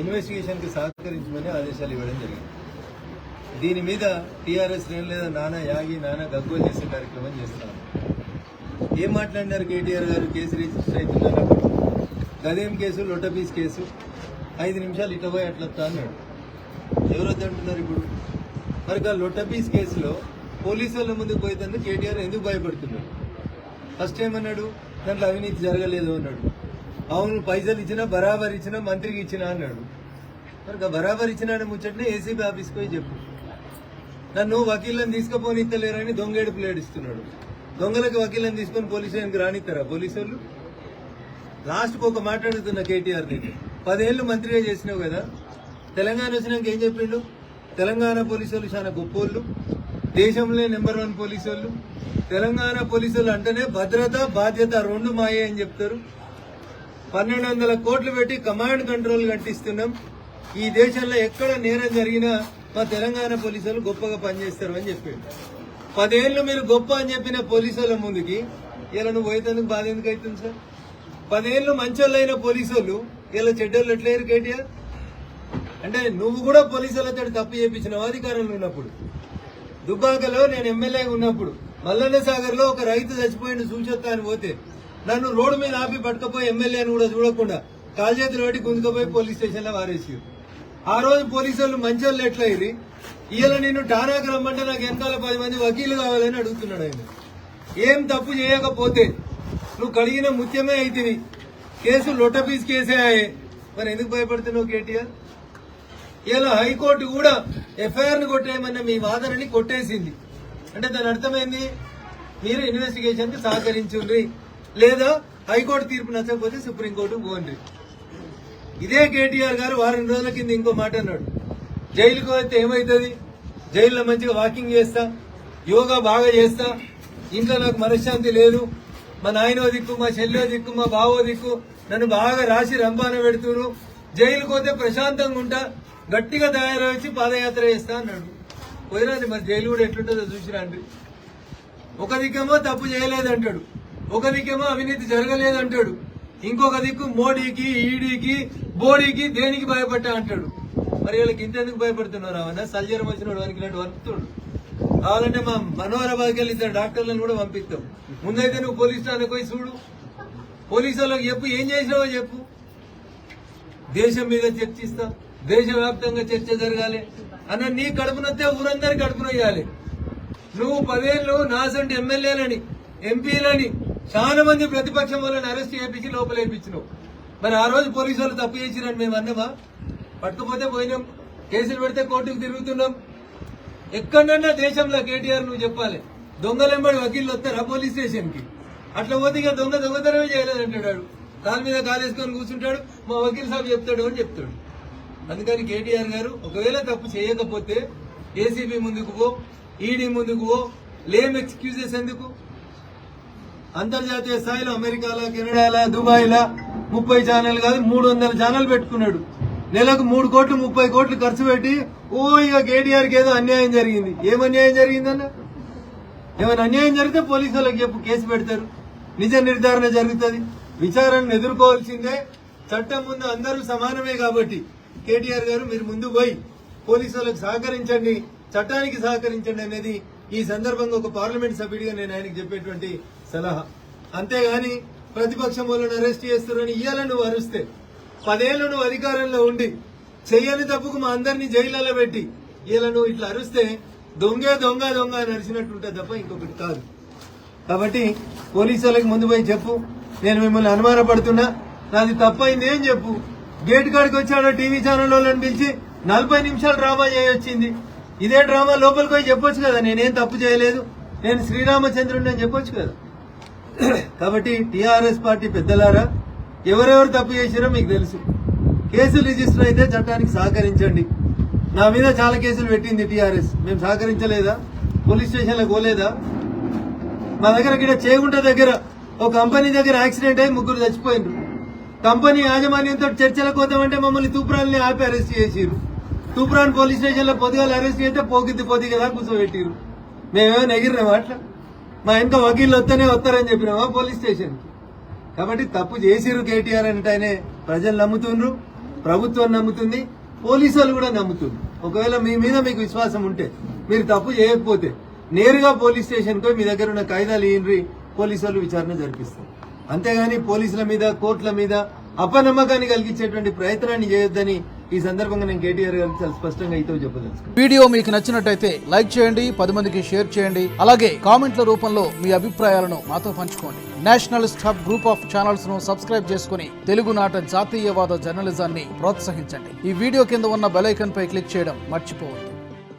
ఇన్వెస్టిగేషన్కి సహకరించమని ఆదేశాలు ఇవ్వడం జరిగింది. దీని మీద టీఆర్ఎస్ శ్రేణులు లేదా నానా యాగి నానా గగ్గోలు చేసే కార్యక్రమం చేస్తున్నారు ఏం మాట్లాడినారు కేటీఆర్ గారు? కేసు రిజిస్టర్ అవుతున్నారు గదేం కేసు? లొట్టపీస్ కేసు? ఐదు నిమిషాలు ఇట పోయి అట్లా అన్నాడు. ఎవరు అంటున్నారు ఇప్పుడు? మరి ఆ లొట్టపీస్ కేసులో పోలీసు వాళ్ళ ముందుకు పోయేందుకు కేటీఆర్ ఎందుకు భయపడుతున్నాడు? ఫస్ట్ ఏమన్నాడు? దాంట్లో అవినీతి జరగలేదు అన్నాడు. అవును పైసలు ఇచ్చినా బరాబర్ ఇచ్చినా మంత్రికి ఇచ్చినా అన్నాడు. మరి బరాబర్ ఇచ్చినా ముచ్చట్నే ఏసీబీ ఆఫీస్కి పోయి చెప్పు. నన్ను వకీళ్ళని తీసుకుపోని ఇస్తలేరని దొంగేడుపులు ఏడుస్తున్నాడు. దొంగలకు వకీళ్ళని తీసుకొని పోలీస్ స్టేషన్కి రానిస్తారా పోలీసు వాళ్ళు లాస్ట్కి ఒక మాట్లాడుతున్న కేటీఆర్ నీకు. పదేళ్ళు మంత్రిగా చేసినావు కదా. తెలంగాణ వచ్చినాక ఏం చెప్పిండు? తెలంగాణ పోలీసు వాళ్ళు చాలా గొప్పోళ్ళు. దేశంలో నెంబర్ వన్ పోలీసు వాళ్ళు తెలంగాణ పోలీసులు అంటేనే భద్రత బాధ్యత రెండు మాయే అని చెప్తారు. పన్నెండు వందల కోట్లు పెట్టి కమాండ్ కంట్రోల్ కట్టిస్తున్నాం. ఈ దేశంలో ఎక్కడ నేరం జరిగినా మా తెలంగాణ పోలీసులు గొప్పగా పనిచేస్తారు అని చెప్పాడు. పదేళ్ళు మీరు గొప్ప అని చెప్పిన పోలీసుల ముందుకి ఇలా నువ్వు పోయేందుకు బాధ ఎందుకు అవుతుంది సార్? పదేళ్ళు మంచోళ్ళైన పోలీసులు ఇలా చెడ్డోళ్ళు ఎట్లయ్యారు కేటీఆర్? అంటే నువ్వు కూడా పోలీసులతో తప్పు చేయించినావు అధికారంలో ఉన్నప్పుడు. దుబ్బాకలో నేను ఎమ్మెల్యే ఉన్నప్పుడు మల్లన్న సాగర్లో ఒక రైతు చచ్చిపోయిన సూచొత్తా అని పోతే నన్ను రోడ్డు మీద ఆపి పట్టుకపోయి ఎమ్మెల్యే అని కూడా చూడకుండా కాల్చేతులు పెట్టి గుంజుకపోయి పోలీస్ స్టేషన్లో వారేసి. ఆ రోజు పోలీసు వాళ్ళు మంచి వాళ్ళు ఎట్లా అయ్యి ఇవాళ నేను ఠానాకు రమ్మంటే నాకు వెనకాల పది మంది వకీలు కావాలని అడుగుతున్నాడు ఆయన. ఏం తప్పు చేయకపోతే నువ్వు కడిగిన ముత్యమే అయితివి. కేసు లొట్టపీస్ కేసే ఆయే. మరి ఎందుకు భయపడుతున్నావు కేటీఆర్? ఇలా హైకోర్టు కూడా ఎఫ్ఐఆర్ని కొట్టేయమన్న మీ వాదనని కొట్టేసింది. అంటే దాని అర్థమైంది మీరు ఇన్వెస్టిగేషన్కి సహకరించుండ్రి. లేదా హైకోర్టు తీర్పు నచ్చకపోతే సుప్రీంకోర్టు పోండి. ఇదే కేటీఆర్ గారు వారం రోజుల కింద ఇంకో మాట అన్నాడు. జైలుకు వస్తే ఏమవుతుంది జైల్లో మంచిగా వాకింగ్ చేస్తా యోగా బాగా చేస్తా. ఇంట్లో నాకు మనశ్శాంతి లేదు. మా నాయనో దిక్కు మా చెల్లో దిక్కు మా బావో దిక్కు నన్ను బాగా రాసి రంపాన పెడుతురు. జైలుకు పోతే ప్రశాంతంగా ఉంటా గట్టిగా తయారవచ్చి పాదయాత్ర చేస్తా అన్నాడు. పోయినది మరి జైలు కూడా ఎట్లుంటుందో చూసిరండి ఒక దిక్కేమో తప్పు చేయలేదంటాడు. ఒక దిక్కేమో అవినీతి జరగలేదంటాడు. ఇంకొక దిక్కు మోడీకి ఈడీకి బోడీకి దేనికి భయపడ్డా అంటాడు. మరి వీళ్ళకి ఇంతెందుకు భయపడుతున్నారు అవన్న సల్జరం వచ్చినాడు ఇలాంటి వణుకుతాడు. కావాలంటే మా మనోహరాబాద్కి వెళ్ళి ఇద్దరు డాక్టర్లను కూడా పంపిస్తాం ముందైతే నువ్వు పోలీస్ స్టేషన్కి పోయి చూడు. పోలీసు వాళ్ళకి చెప్పు ఏం చేసినావో చెప్పు. దేశం మీద చర్చిస్తా. దేశవ్యాప్తంగా చర్చ జరగాలి. అన్న నీ కడుపునొస్తే ఊరందరి కడుపునొయ్యాలి నువ్వు పదేళ్ళు నాసంటి ఎమ్మెల్యేలని ఎంపీలని చాలా మంది ప్రతిపక్షం వల్ల అరెస్ట్ చేయించి లోపలేపించినావు మరి ఆ రోజు పోలీసు వాళ్ళు తప్పు చేసిరని మేము అన్నామా? పట్టుకుపోతే పోయినాం. కేసులు పెడితే కోర్టుకు తిరుగుతున్నాం. ఎక్కడన్నా దేశంలో కేటీఆర్ నువ్వు చెప్పాలి. దొంగలెంబడి వకీళ్ళు వస్తారా పోలీస్ స్టేషన్కి? అట్లా పోతే ఇక దొంగ దొంగతనమే చేయలేదంటాడు దాని మీద కాలేసుకొని కూర్చుంటాడు. మా వకీల్ సాబ్ చెప్తాడు అని చెప్తాడు. అందుకని కేటీఆర్ గారు ఒకవేళ తప్పు చేయకపోతే ఏసీబీ ముందుకు పో ఈడీ ముందుకు పో లేమ్ ఎక్స్క్యూజెస్ ఎందుకు? అంతర్జాతీయ స్థాయిలో అమెరికాలో కెనడాలో దుబాయ్లో ముప్పై ఛానల్ కాదు మూడు వందల ఛానల్ పెట్టుకున్నాడు. నెలకు మూడు కోట్లు ముప్పై కోట్లు ఖర్చు పెట్టి ఓ ఇక కేటీఆర్కి ఏదో అన్యాయం జరిగింది. ఏం అన్యాయం జరిగిందన్న? ఏమైనా అన్యాయం జరిగితే పోలీసు వాళ్ళకి చెప్పు కేసు పెడతారు. నిజ నిర్ధారణ జరుగుతుంది. విచారణను ఎదుర్కోవాల్సిందే. చట్టం ముందు అందరూ సమానమే కాబట్టి కేటీఆర్ గారు మీరు ముందు పోయి పోలీసు వాళ్ళకి సహకరించండి చట్టానికి సహకరించండి అనేది ఈ సందర్భంగా ఒక పార్లమెంట్ సభ్యుడిగా నేను ఆయనకు చెప్పేటువంటి సలహా. అంతేగాని ప్రతిపక్షం వాళ్ళని అరెస్ట్ చేస్తున్నారని ఇయ్యాల నువ్వు అరుస్తే. పదేళ్ళు నువ్వు అధికారంలో ఉండి చెయ్యని తప్పుకు మా అందరినీ జైళ్ళలో పెట్టి ఇలా నువ్వు ఇట్లా అరుస్తే దొంగే దొంగ దొంగ అని అరిచినట్టు ఉంటుంది తప్ప ఇంకొకటి కాదు. కాబట్టి పోలీసు వాళ్ళకి ముందు పోయి చెప్పు. నేను మిమ్మల్ని అనుమానపడుతున్నా. నాది తప్పైంది ఏం చెప్పు? గేట్ కాడికి వచ్చాడో టీవీ ఛానల్ వాళ్ళని పిలిచి నలభై నిమిషాలు డ్రామా చేయొచ్చింది. ఇదే డ్రామా లోపలికి పోయి చెప్పొచ్చు కదా? నేనేం తప్పు చేయలేదు. నేను శ్రీరామచంద్రుడిని అని చెప్పొచ్చు కదా? కాబట్టి టిఆర్ఎస్ పార్టీ పెద్దలారా ఎవరెవరు తప్పు చేశారో మీకు తెలుసు. కేసులు రిజిస్టర్ అయితే చట్టానికి సహకరించండి. నా మీద చాలా కేసులు పెట్టింది టిఆర్ఎస్. మేము సహకరించలేదా? పోలీస్ స్టేషన్లకు పోలేదా? మా దగ్గర ఇక్కడ చేగుంట దగ్గర ఒక కంపెనీ దగ్గర యాక్సిడెంట్ అయి ముగ్గురు చచ్చిపోయినారు. కంపెనీ యాజమాన్యంతో చర్చలకు పోతామంటే మమ్మల్ని తూప్రాన్ని ఆపి అరెస్ట్ చేసిరు తూప్రాన్ పోలీస్ స్టేషన్లో లో అరెస్ట్ చేస్తే పోకిద్ది పొద్దుగా కదా కూర్చోబెట్టిరు మేమేమైనా ఎగిరినామా అట్లా? మా వెనక వకీళ్ళు వస్తేనే వస్తారని చెప్పినామా పోలీస్ స్టేషన్? కాబట్టి తప్పు చేసిరు కేటీఆర్ అంటేనే ప్రజలు నమ్ముతుండ్రు ప్రభుత్వం నమ్ముతుంది పోలీసులు కూడా నమ్ముతుంది ఒకవేళ మీ మీద మీకు విశ్వాసం ఉంటే మీరు తప్పు చేయకపోతే నేరుగా పోలీస్ స్టేషన్ పోయి మీ దగ్గర ఉన్న కాయిదాలు ఏంటి పోలీసులు విచారణ జరిపిస్తారు. అంతేగాని పోలీసుల మీద కోర్టుల మీద అపనమ్మకాన్ని కలిగించేటువంటి ప్రయత్నాన్ని చేయొద్దని ఈ సందర్భంగా నేను కేటీఆర్ గారికి చాలా స్పష్టంగా అయితే చెప్పదలుచుకున్నాను. వీడియో మీకు నచ్చినట్టయితే లైక్ చేయండి పది మందికి షేర్ చేయండి. అలాగే కామెంట్ల రూపంలో మీ అభిప్రాయాలను మాతో పంచుకోండి. నేషనల్ హబ్ గ్రూప్ ఆఫ్ ఛానల్స్ను సబ్స్క్రైబ్ చేసుకుని తెలుగునాట జాతీయవాద జర్నలిజాన్ని ప్రోత్సహించండి. ఈ వీడియో కింద ఉన్న బెలైకన్ పై క్లిక్ చేయడం మర్చిపోవద్దు.